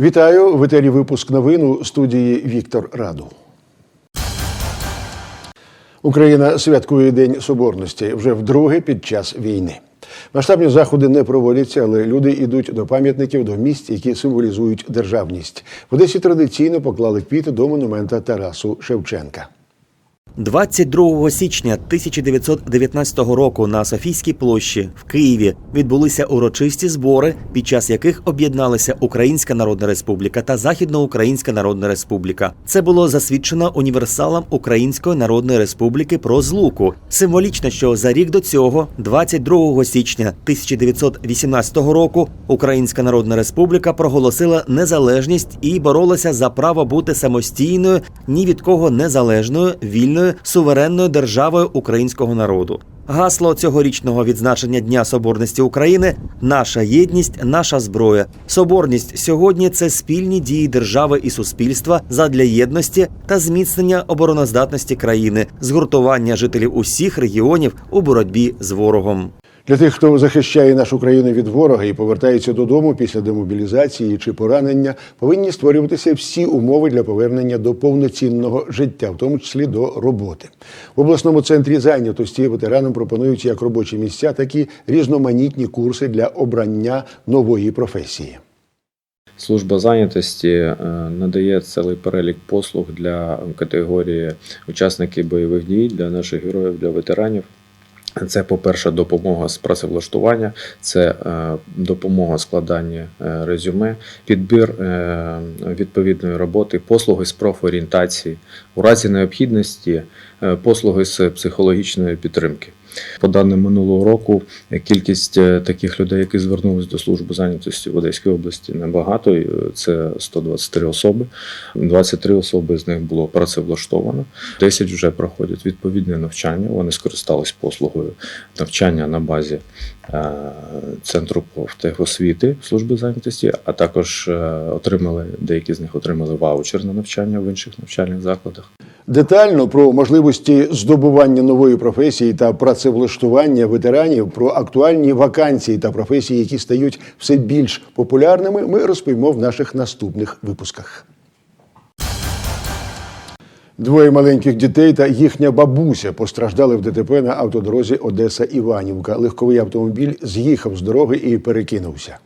Вітаю в етері випуск новин у студії Віктор Раду. Україна святкує День Соборності вже вдруге під час війни. Масштабні заходи не проводяться, але люди йдуть до пам'ятників, до місць, які символізують державність. В Одесі традиційно поклали квіти до монумента Тарасу Шевченка. 22 січня 1919 року на Софійській площі в Києві відбулися урочисті збори, під час яких об'єдналися Українська Народна Республіка та Західноукраїнська Народна Республіка. Це було засвідчено універсалом Української Народної Республіки про злуку. Символічно, що за рік до цього, 22 січня 1918 року, Українська Народна Республіка проголосила незалежність і боролася за право бути самостійною, ні від кого незалежною, вільною, суверенною державою українського народу. Гасло цьогорічного відзначення Дня Соборності України наша єдність, наша зброя. Соборність сьогодні це спільні дії держави і суспільства задля єдності та зміцнення обороноздатності країни, згуртування жителів усіх регіонів у боротьбі з ворогом. Для тих, хто захищає нашу країну від ворога і повертається додому після демобілізації чи поранення, повинні створюватися всі умови для повернення до повноцінного життя, в тому числі до роботи. В обласному центрі зайнятості ветеранам пропонують як робочі місця, так і різноманітні курси для обрання нової професії. Служба зайнятості е, надає цілий перелік послуг для категорії учасників бойових дій, для наших героїв, для ветеранів. Це, по-перше, допомога з працевлаштування, це е, допомога складання е, резюме, підбір е, відповідної роботи, послуги з профорієнтації, у разі необхідності послуги з психологічної підтримки. По даним минулого року, е, кількість е, таких людей, які звернулись до служби зайнятості в Одеській області, небагато. е, Це 123 особи. 23 особи з них було працевлаштовано. 10 вже проходять відповідне навчання. Вони скористались послугою навчання на базі центру профтехосвіти служби зайнятості, а також отримали деякі з них отримали ваучер на навчання в інших навчальних закладах. Детально про можливості здобування нової професії та працевлаштування ветеранів, про актуальні вакансії та професії, які стають все більш популярними, ми розповімо в наших наступних випусках. Двоє маленьких дітей та їхня бабуся постраждали в ДТП на автодорозі Одеса Іванівка. Легковий автомобіль з'їхав з дороги і перекинувся.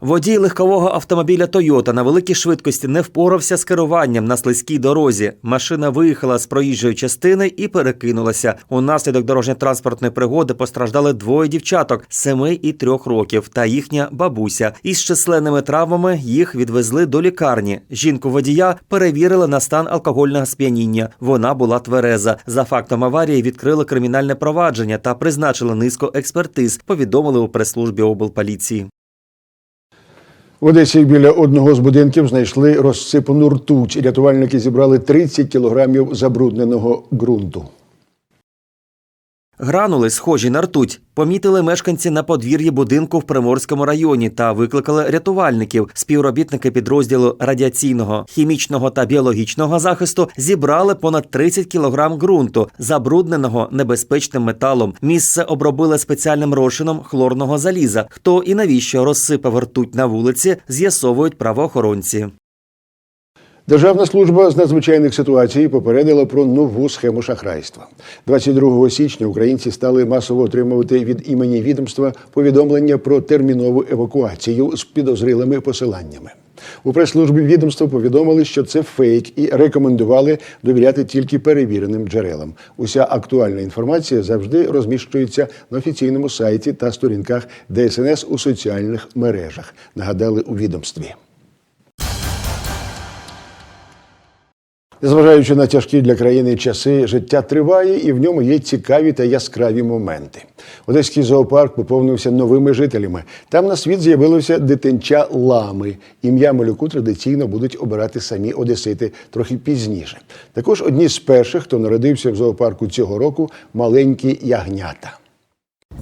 Водій легкового автомобіля Тойота на великій швидкості не впорався з керуванням на слизькій дорозі. Машина виїхала з проїжджої частини і перекинулася. Унаслідок дорожньо-транспортної пригоди постраждали двоє дівчаток семи і трьох років та їхня бабуся. Із численними травмами їх відвезли до лікарні. Жінку водія перевірили на стан алкогольного сп'яніння. Вона була твереза. За фактом аварії відкрили кримінальне провадження та призначили низку експертиз. Повідомили у прес-службі облполіції. В Одесі біля одного з будинків знайшли розсипану ртуть. Рятувальники зібрали 30 кілограмів забрудненого ґрунту. Гранули, схожі на ртуть, помітили мешканці на подвір'ї будинку в Приморському районі та викликали рятувальників. Співробітники підрозділу радіаційного, хімічного та біологічного захисту зібрали понад 30 кілограм ґрунту, забрудненого небезпечним металом. Місце обробили спеціальним розчином хлорного заліза. Хто і навіщо розсипав ртуть на вулиці, з'ясовують правоохоронці. Державна служба з надзвичайних ситуацій попередила про нову схему шахрайства. 22 січня українці стали масово отримувати від імені відомства повідомлення про термінову евакуацію з підозрілими посиланнями. У прес-службі відомства повідомили, що це фейк, і рекомендували довіряти тільки перевіреним джерелам. Уся актуальна інформація завжди розміщується на офіційному сайті та сторінках ДСНС у соціальних мережах. Нагадали у відомстві. Незважаючи на тяжкі для країни часи, життя триває і в ньому є цікаві та яскраві моменти. Одеський зоопарк поповнився новими жителями. Там на світ з'явилося дитинча лами. Ім'я малюку традиційно будуть обирати самі одесити трохи пізніше. Також одні з перших, хто народився в зоопарку цього року, маленькі ягнята.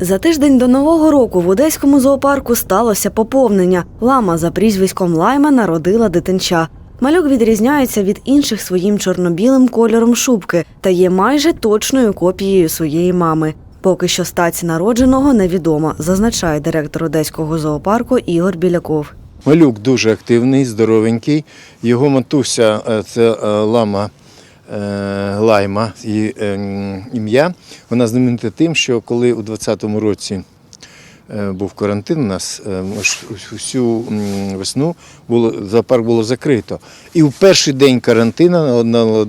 За тиждень до нового року в одеському зоопарку сталося поповнення. Лама за прізвиськом Лайма народила дитинча. Малюк відрізняється від інших своїм чорно-білим кольором шубки та є майже точною копією своєї мами. Поки що стать народженого невідомо, зазначає директор одеського зоопарку Ігор Біляков. Малюк дуже активний, здоровенький. Його матуся е, це е, лама е, Лайма і е, ім'я. Вона знаменита тим, що коли у 20-му році був карантин у нас, е, всю весну було, зоопарк було закрито. І в перший день карантину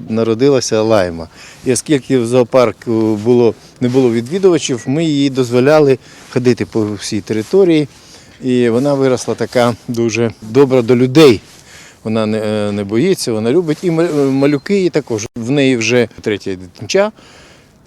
народилася лайма. І оскільки в зоопарку було, не було відвідувачів, ми їй дозволяли ходити по всій території. І вона виросла така дуже добра до людей. Вона не, е, боїться, вона любить. І малюки її також. В неї вже третя дитинча.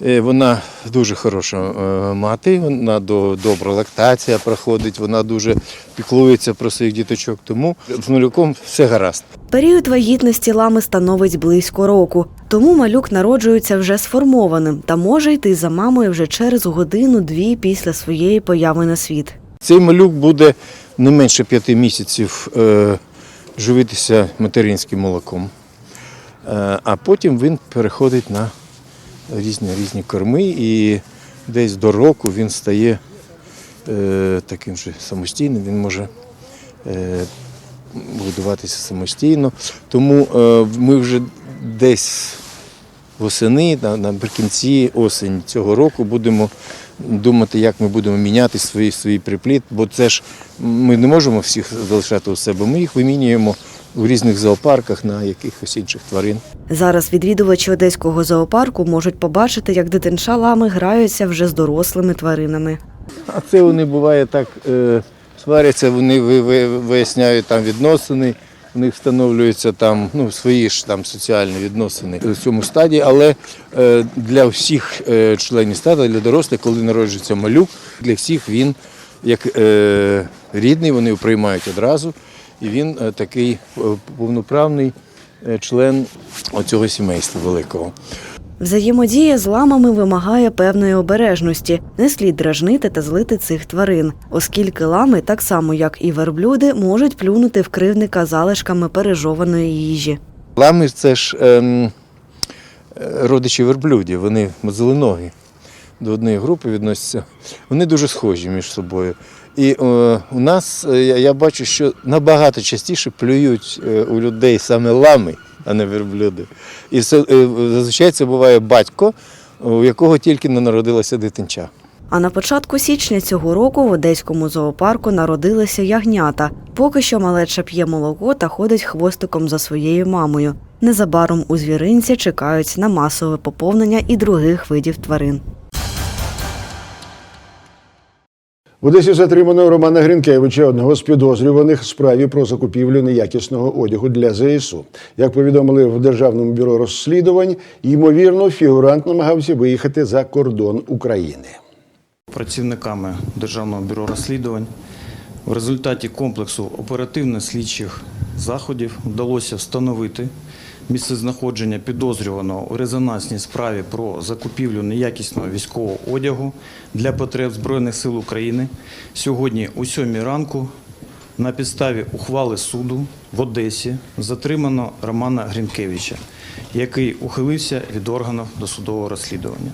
Е, Вона дуже хороша е, мати, вона до, добра лактація проходить, вона дуже піклується про своїх діточок. Тому з малюком все гаразд. Період вагітності лами становить близько року, тому малюк народжується вже сформованим та може йти за мамою вже через годину-дві після своєї появи на світ. Цей малюк буде не менше п'яти місяців е, живитися материнським молоком, а потім він переходить на різні різні корми і десь до року він стає е, таким же самостійним, він може е, годуватися самостійно. Тому е, ми вже десь восени, на- наприкінці осені цього року будемо думати, як ми будемо міняти свій, свій припліт, бо це ж ми не можемо всіх залишати у себе. Ми їх вимінюємо у різних зоопарках на якихось інших тварин. Зараз відвідувачі одеського зоопарку можуть побачити, як дитинча лами граються вже з дорослими тваринами. А це вони буває так е, сваряться, вони ви- ви- виясняють там відносини. У них встановлюються там ну, свої ж там соціальні відносини в цьому стаді, але е, для всіх е, членів стада, для дорослих, коли народжується малюк, для всіх він як рідний, вони його приймають одразу, і він е, такий е, повноправний е, член оцього сімейства великого. Взаємодія з ламами вимагає певної обережності. Не слід дражнити та злити цих тварин, оскільки лами, так само як і верблюди, можуть плюнути в кривника залишками пережованої їжі. Лами це ж ем, родичі верблюдів, вони зеленогі. До однієї групи відносяться. Вони дуже схожі між собою. І е, у нас е, я, бачу, що набагато частіше плюють е, у людей саме лами, а не верблюди. І це, е, зазвичай це буває батько, у якого тільки не народилася дитинча. А на початку січня цього року в одеському зоопарку народилися ягнята. Поки що малеча п'є молоко та ходить хвостиком за своєю мамою. Незабаром у звіринці чекають на масове поповнення і других видів тварин. В Одесі затримано Романа Гринкевича, одного з підозрюваних справі про закупівлю неякісного одягу для ЗСУ. Як повідомили в Державному бюро розслідувань, ймовірно, фігурант намагався виїхати за кордон України. працівниками Державного бюро розслідувань. В результаті комплексу оперативно-слідчих заходів вдалося встановити місцезнаходження підозрюваного у резонансній справі про закупівлю неякісного військового одягу для потреб Збройних сил України. Сьогодні о 7 ранку на підставі ухвали суду в Одесі затримано Романа Грінкевича, який ухилився від органів досудового розслідування.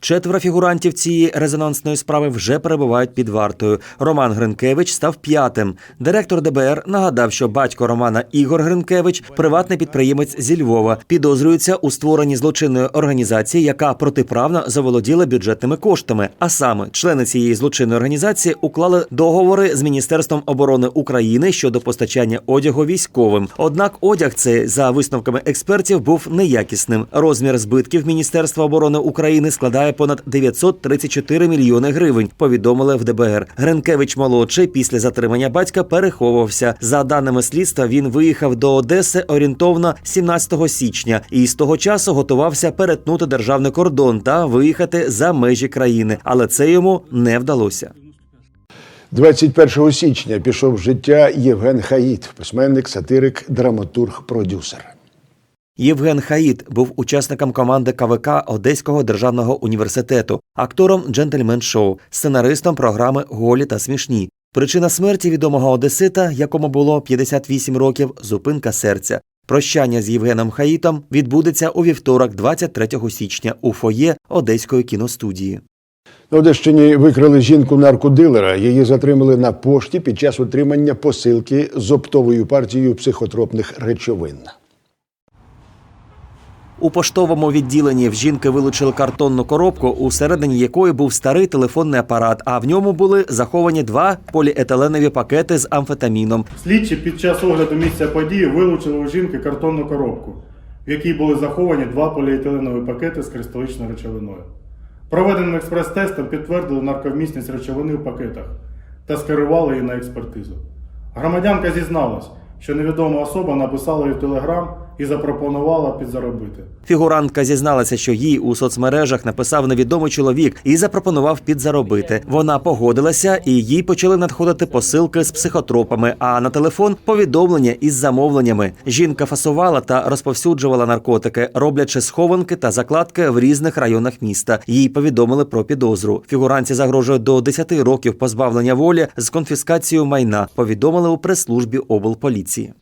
Четверо фігурантів цієї резонансної справи вже перебувають під вартою. Роман Гринкевич став п'ятим. Директор ДБР нагадав, що батько Романа Ігор Гринкевич, приватний підприємець зі Львова, підозрюється у створенні злочинної організації, яка протиправно заволоділа бюджетними коштами. А саме члени цієї злочинної організації уклали договори з Міністерством оборони України щодо постачання одягу військовим. Однак одяг цей за висновками експертів був неякісним. Розмір збитків Міністерства оборони України складає понад 934 мільйони гривень. Повідомили в ДБР. Гринкевич молодший після затримання батька переховувався. За даними слідства, він виїхав до Одеси орієнтовно 17 січня і з того часу готувався перетнути державний кордон та виїхати за межі країни, але це йому не вдалося. 21 січня пішов життя Євген Хаїт, письменник, сатирик, драматург, продюсер. Євген Хаїд був учасником команди КВК Одеського державного університету, актором джентльмен шоу, сценаристом програми Голі та смішні. Причина смерті відомого одесита, якому було 58 років, зупинка серця. Прощання з Євгеном Хаїтом відбудеться у вівторок, 23 січня, у фоє Одеської кіностудії. На Одещині викрили жінку наркодилера. Її затримали на пошті під час отримання посилки з оптовою партією психотропних речовин. У поштовому відділенні в жінки вилучили картонну коробку, усередині якої був старий телефонний апарат, а в ньому були заховані два поліетиленові пакети з амфетаміном. Слідчі під час огляду місця події вилучили у жінки картонну коробку, в якій були заховані два поліетиленові пакети з кристаличною речовиною. Проведеним експрес-тестом підтвердили нарковмісність речовини в пакетах та скерували її на експертизу. Громадянка зізналась, що невідома особа написала їй в телеграм і запропонувала підзаробити. Фігурантка зізналася, що їй у соцмережах написав невідомий чоловік і запропонував підзаробити. Вона погодилася, і їй почали надходити посилки з психотропами. А на телефон повідомлення із замовленнями. Жінка фасувала та розповсюджувала наркотики, роблячи схованки та закладки в різних районах міста. Їй повідомили про підозру. Фігуранці загрожує до 10 років позбавлення волі з конфіскацією майна. Повідомили у прес-службі облполіції.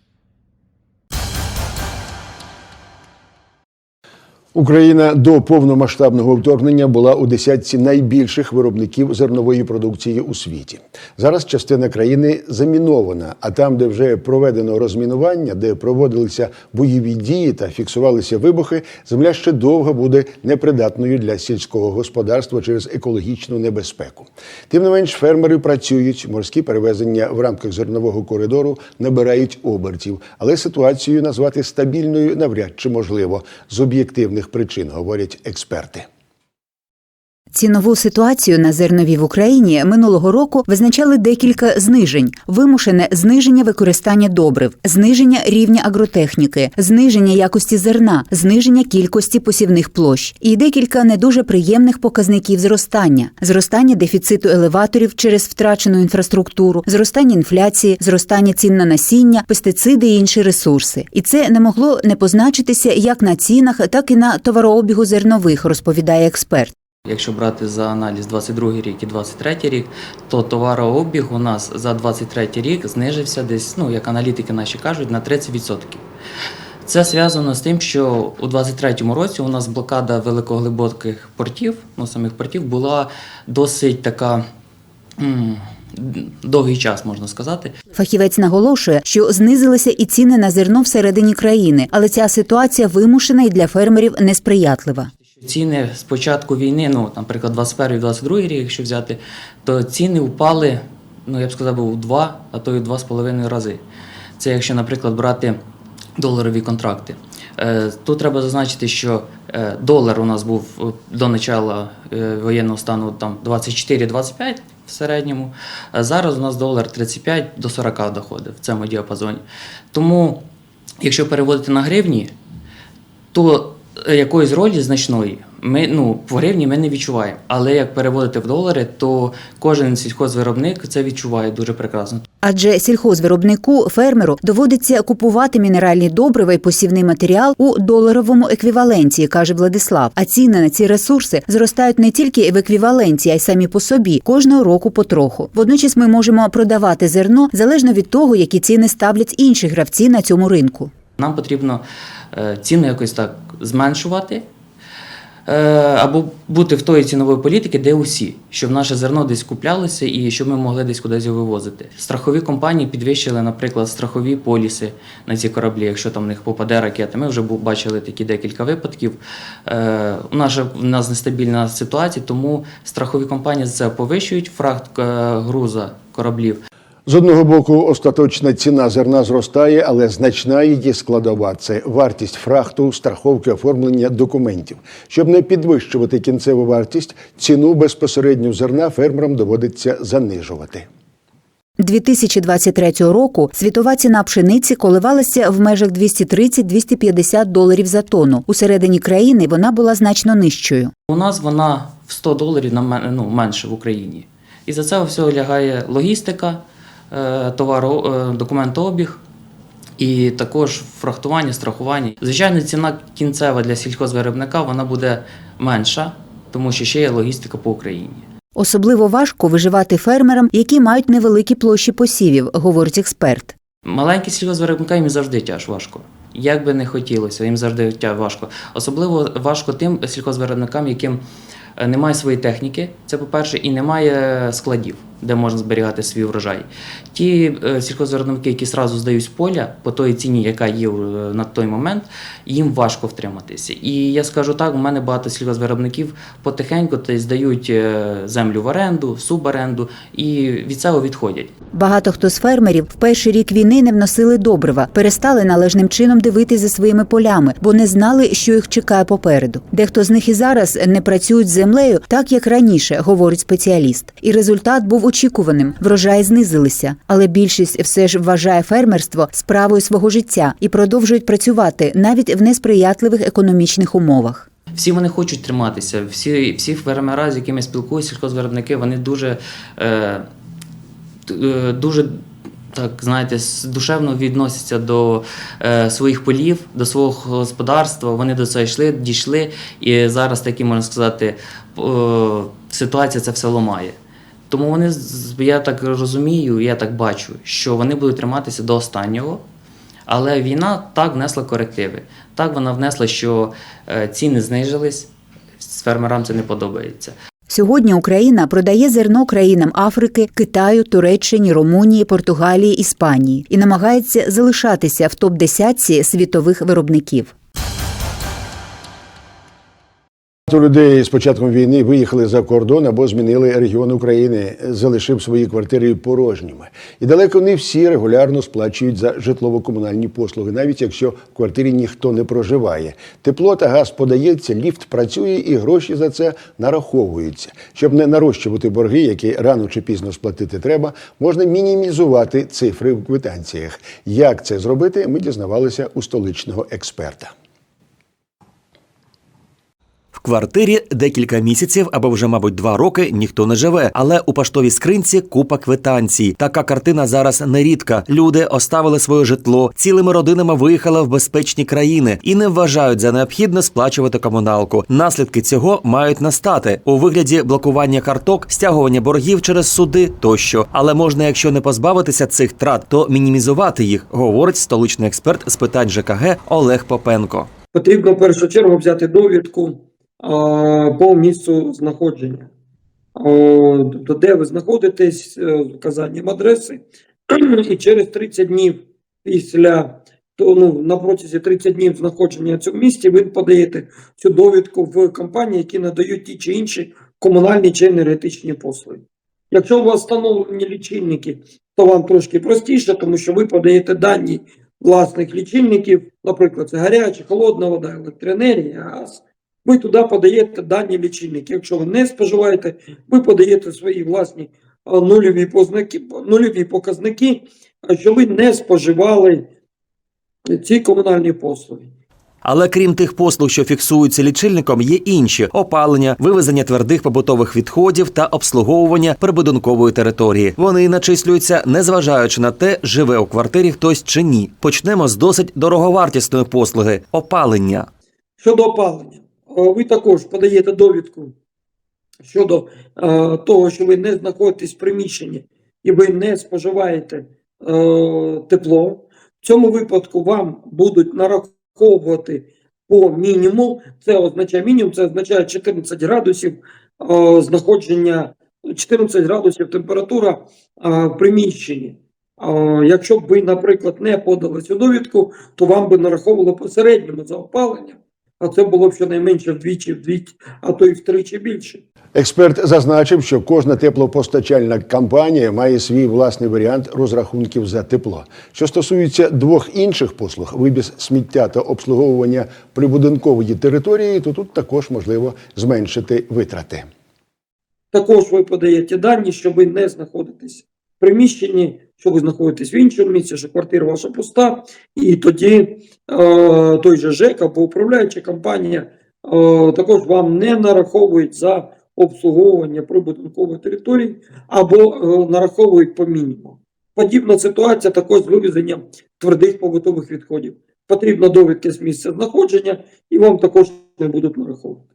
Україна до повномасштабного вторгнення була у десятці найбільших виробників зернової продукції у світі. Зараз частина країни замінована, а там, де вже проведено розмінування, де проводилися бойові дії та фіксувалися вибухи, земля ще довго буде непридатною для сільського господарства через екологічну небезпеку. Тим не менш, фермери працюють, морські перевезення в рамках зернового коридору набирають обертів, але ситуацію назвати стабільною навряд чи можливо з об'єктивних причин, говорять експерти. Цінову ситуацію на зернові в Україні минулого року визначали декілька знижень: вимушене зниження використання добрив, зниження рівня агротехніки, зниження якості зерна, зниження кількості посівних площ і декілька не дуже приємних показників зростання: зростання дефіциту елеваторів через втрачену інфраструктуру, зростання інфляції, зростання цін на насіння, пестициди і інші ресурси. І це не могло не позначитися як на цінах, так і на товарообігу зернових, розповідає експерт. Якщо брати за аналіз 22 рік і 23 рік, то товарообіг у нас за 23 рік знижився десь, ну як аналітики наші кажуть, на 30%. Це зв'язано з тим, що у 23-му році у нас блокада великоглибоких портів, ну самих портів, була досить така довгий час, можна сказати. Фахівець наголошує, що знизилися і ціни на зерно всередині країни, але ця ситуація вимушена і для фермерів несприятлива. Ціни з початку війни, ну, наприклад, 21-22 рік, якщо взяти, то ціни впали, ну я б сказав, у два, а то й два з половиною рази. Це якщо, наприклад, брати доларові контракти. Е, Тут треба зазначити, що е, долар у нас був е, до е, воєнного стану там 24-25 в середньому. А зараз у нас долар 35 до 40 доходить в цьому діапазоні. Тому, якщо переводити на гривні, то якоїсь ролі значної ми ну в гривні ми не відчуваємо. Але як переводити в долари, то кожен сільхозвиробник це відчуває дуже прекрасно. Адже сільхозвиробнику фермеру доводиться купувати мінеральні добрива і посівний матеріал у доларовому еквіваленті, каже Владислав. А ціни на ці ресурси зростають не тільки в еквіваленті, а й самі по собі кожного року потроху. Водночас ми можемо продавати зерно залежно від того, які ціни ставлять інші гравці на цьому ринку. Нам потрібно е, ціни якось так зменшувати. е, Або бути в тої цінової політики, де усі, щоб наше зерно десь куплялося і щоб ми могли десь кудись його вивозити. Страхові компанії підвищили, наприклад, страхові поліси на ці кораблі, якщо там в них попаде ракета. Ми вже бачили такі декілька випадків. Е, У нас же в нас нестабільна ситуація, тому страхові компанії це повищують фракт е, груза кораблів. З одного боку, остаточна ціна зерна зростає, але значна її складова це вартість фрахту, страховки, оформлення документів. Щоб не підвищувати кінцеву вартість, ціну безпосередньо зерна фермерам доводиться занижувати. 2023 року світова ціна пшениці коливалася в межах 230-250 доларів за тонну. У середині країни вона була значно нижчою. У нас вона в 100 доларів на ну, менше в Україні. І за це все лягає логістика, е, товаро, е, документообіг і також фрахтування, страхування. Звичайно, ціна кінцева для сільхозвиробника вона буде менша, тому що ще є логістика по Україні. Особливо важко виживати фермерам, які мають невеликі площі посівів, говорить експерт. Маленькі сільгоспвиробника їм завжди тяж важко. Як би не хотілося, їм завжди тяж важко. Особливо важко тим сільхозвиробникам, яким е, немає своєї техніки, це по-перше, і немає складів, де можна зберігати свій врожай. Ті е, сільхозвиробники, які зразу здають з поля по той ціні, яка є е, на той момент, їм важко втриматися. І я скажу так, у мене багато сільхозвиробників потихеньку й здають е, землю в оренду, суборенду і від цього відходять. Багато хто з фермерів в перший рік війни не вносили добрива, перестали належним чином дивитися за своїми полями, бо не знали, що їх чекає попереду. Дехто з них і зараз не працюють з землею так, як раніше, говорить спеціаліст. І результат був очікуваним. Врожаї знизилися, але більшість все ж вважає фермерство справою свого життя і продовжують працювати навіть в несприятливих економічних умовах. Всі вони хочуть триматися. Всі, всі фермера, з якими спілкуюся, сільхозвиробники, вони дуже, е, е, дуже так, знаєте, душевно відносяться до е, своїх полів, до свого господарства. Вони до цього йшли, дійшли, і зараз такі, можна сказати, е, ситуація це все ламає. Тому вони, я так розумію, я так бачу, що вони будуть триматися до останнього. Але війна так внесла корективи. Так вона внесла, що е, ціни знижились, фермерам це не подобається. Сьогодні Україна продає зерно країнам Африки, Китаю, Туреччині, Румунії, Португалії, Іспанії і намагається залишатися в топ 10 світових виробників. Багато людей з початком війни виїхали за кордон або змінили регіон України, залишив свої квартири порожніми. І далеко не всі регулярно сплачують за житлово-комунальні послуги, навіть якщо в квартирі ніхто не проживає. Тепло та газ подається, ліфт працює і гроші за це нараховуються. Щоб не нарощувати борги, які рано чи пізно сплатити треба, можна мінімізувати цифри в квитанціях. Як це зробити, ми дізнавалися у столичного експерта. Квартирі декілька місяців або вже, мабуть, два роки ніхто не живе, але у поштовій скринці купа квитанцій. Така картина зараз нерідка. Люди оставили своє житло, цілими родинами виїхали в безпечні країни і не вважають за необхідне сплачувати комуналку. Наслідки цього мають настати у вигляді блокування карток, стягування боргів через суди тощо. Але можна, якщо не позбавитися цих трат, то мінімізувати їх, говорить столичний експерт з питань ЖКГ Олег Попенко. Потрібно в першу чергу взяти довідку по місцю знаходження. Тобто, де ви знаходитесь, е, з вказанням адреси, і через 30 днів після то, ну, на протязі 30 днів знаходження в цьому місті ви подаєте цю довідку в компанії, які надають ті чи інші комунальні чи енергетичні послуги. Якщо у вас встановлені лічильники, то вам трошки простіше, тому що ви подаєте дані власних лічильників, наприклад, це гаряча, холодна вода, електроенергія, газ. Ви туди подаєте дані лічильники. Якщо ви не споживаєте, ви подаєте свої власні нульові познаки, нульові показники, що ви не споживали ці комунальні послуги. Але крім тих послуг, що фіксуються лічильником, є інші опалення, вивезення твердих побутових відходів та обслуговування прибудинкової території. Вони начислюються, незважаючи на те, живе у квартирі хтось чи ні. Почнемо з досить дороговартісної послуги опалення. Щодо опалення, ви також подаєте довідку щодо е, того, що ви не знаходитесь в приміщенні і ви не споживаєте е, тепло. В цьому випадку вам будуть нараховувати по мінімуму. Це означає мінімум, це означає 14 градусів е, знаходження, 14 градусів температура е, в приміщенні. Е, Якщо б ви, наприклад, не подали цю довідку, то вам би нараховували по середньому за опалення, а це було б щонайменше вдвічі, вдвічі, а то й втричі більше. Експерт зазначив, що кожна теплопостачальна компанія має свій власний варіант розрахунків за тепло. Що стосується двох інших послуг вибіз сміття та обслуговування прибудинкової території, то тут також можливо зменшити витрати. Також ви подаєте дані, що ви не знаходитесь в приміщенні, що ви знаходитесь в іншому місці, що квартира ваша пуста, і тоді е, той же ЖЕК або управляюча компанія е, також вам не нараховують за обслуговування прибудинкової території або е, нараховують по мінімуму. Подібна ситуація також з вивезенням твердих побутових відходів. Потрібна довідка з місця знаходження, і вам також не будуть нараховувати.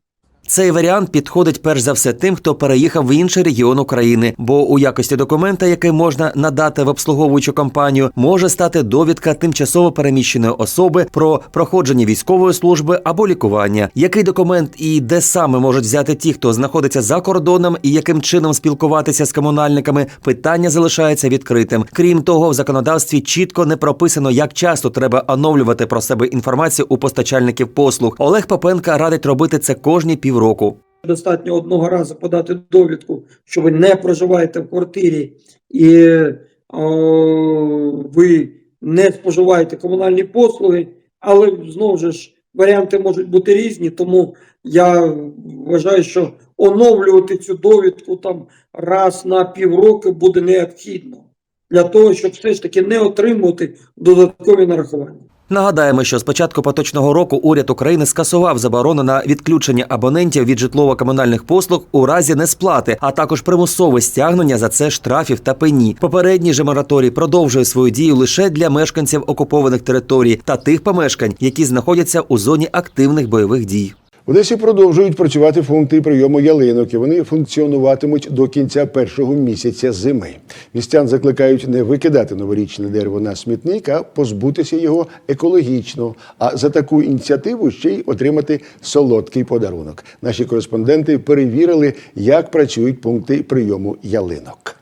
Цей варіант підходить перш за все тим, хто переїхав в інший регіон України, бо у якості документа, який можна надати в обслуговуючу компанію, може стати довідка тимчасово переміщеної особи про проходження військової служби або лікування. Який документ і де саме можуть взяти ті, хто знаходиться за кордоном, і яким чином спілкуватися з комунальниками, питання залишається відкритим. Крім того, в законодавстві чітко не прописано, як часто треба оновлювати про себе інформацію у постачальників послуг. Олег Попенка радить робити це кожні півроку. Достатньо одного разу подати довідку, що ви не проживаєте в квартирі і о, ви не споживаєте комунальні послуги, але знову ж варіанти можуть бути різні, тому я вважаю, що оновлювати цю довідку там раз на півроку буде необхідно для того, щоб все ж таки не отримувати додаткові нарахування. Нагадаємо, що з початку поточного року уряд України скасував заборону на відключення абонентів від житлово-комунальних послуг у разі несплати, а також примусове стягнення за це штрафів та пені. Попередній же мораторій продовжує свою дію лише для мешканців окупованих територій та тих помешкань, які знаходяться у зоні активних бойових дій. Одесі продовжують працювати пункти прийому ялинок, і вони функціонуватимуть до кінця першого місяця зими. Містян закликають не викидати новорічне дерево на смітник, а позбутися його екологічно. А за таку ініціативу ще й отримати солодкий подарунок. Наші кореспонденти перевірили, як працюють пункти прийому ялинок.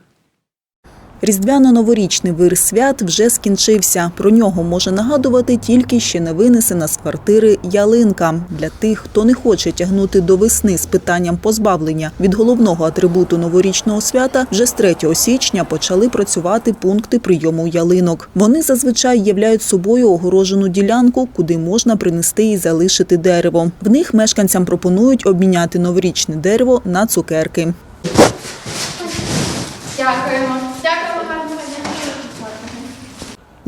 Різдвяно-новорічний вир свят вже скінчився. Про нього може нагадувати тільки ще не винесена з квартири ялинка. Для тих, хто не хоче тягнути до весни з питанням позбавлення від головного атрибуту новорічного свята, вже з 3 січня почали працювати пункти прийому ялинок. Вони зазвичай являють собою огорожену ділянку, куди можна принести і залишити дерево. В них мешканцям пропонують обміняти новорічне дерево на цукерки. Дякуємо гарного дня.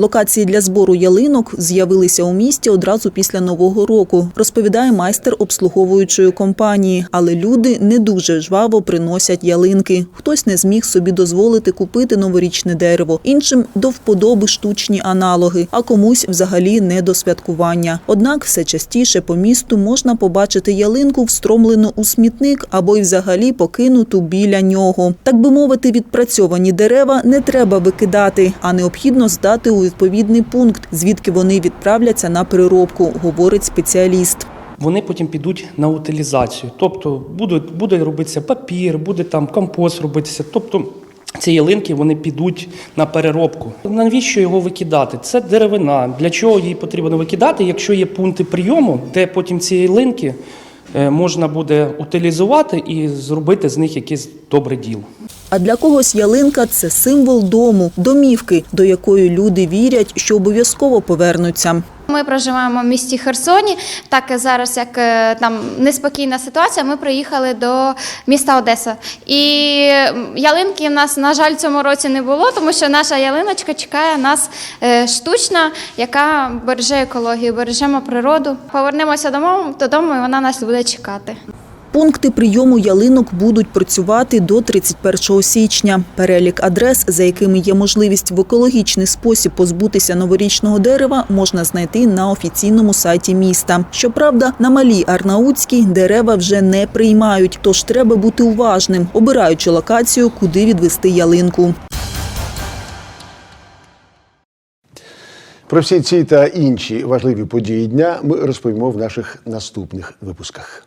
Локації для збору ялинок з'явилися у місті одразу після нового року, розповідає майстер обслуговуючої компанії. Але люди не дуже жваво приносять ялинки. Хтось не зміг собі дозволити купити новорічне дерево, іншим до вподоби штучні аналоги, а комусь взагалі не до святкування. Однак все частіше по місту можна побачити ялинку встромлену у смітник або й взагалі покинуту біля нього. Так би мовити, відпрацьовані дерева не треба викидати, а необхідно здати у відповідний пункт, звідки вони відправляться на переробку, говорить спеціаліст. Вони потім підуть на утилізацію. Тобто буде, буде робитися папір, буде там компост робитися. Тобто ці ялинки вони підуть на переробку. Навіщо його викидати? Це деревина. Для чого її потрібно викидати, якщо є пункти прийому, де потім ці ялинки е, можна буде утилізувати і зробити з них якесь добре діло. А для когось ялинка це символ дому, домівки, до якої люди вірять, що обов'язково повернуться. Ми проживаємо в місті Херсоні. Так зараз, як е, там неспокійна ситуація, ми приїхали до міста Одеса. І ялинки в нас, на жаль, цьому році не було, тому що наша ялиночка чекає нас е, штучна, яка береже екологію, бережемо природу. Повернемося додому, додому, і вона нас буде чекати. Пункти прийому ялинок будуть працювати до 31 січня. Перелік адрес, за якими є можливість в екологічний спосіб позбутися новорічного дерева, можна знайти на офіційному сайті міста. Щоправда, на малій Арнаутській дерева вже не приймають, тож треба бути уважним, обираючи локацію, куди відвести ялинку. Про всі ці та інші важливі події дня ми розповімо в наших наступних випусках.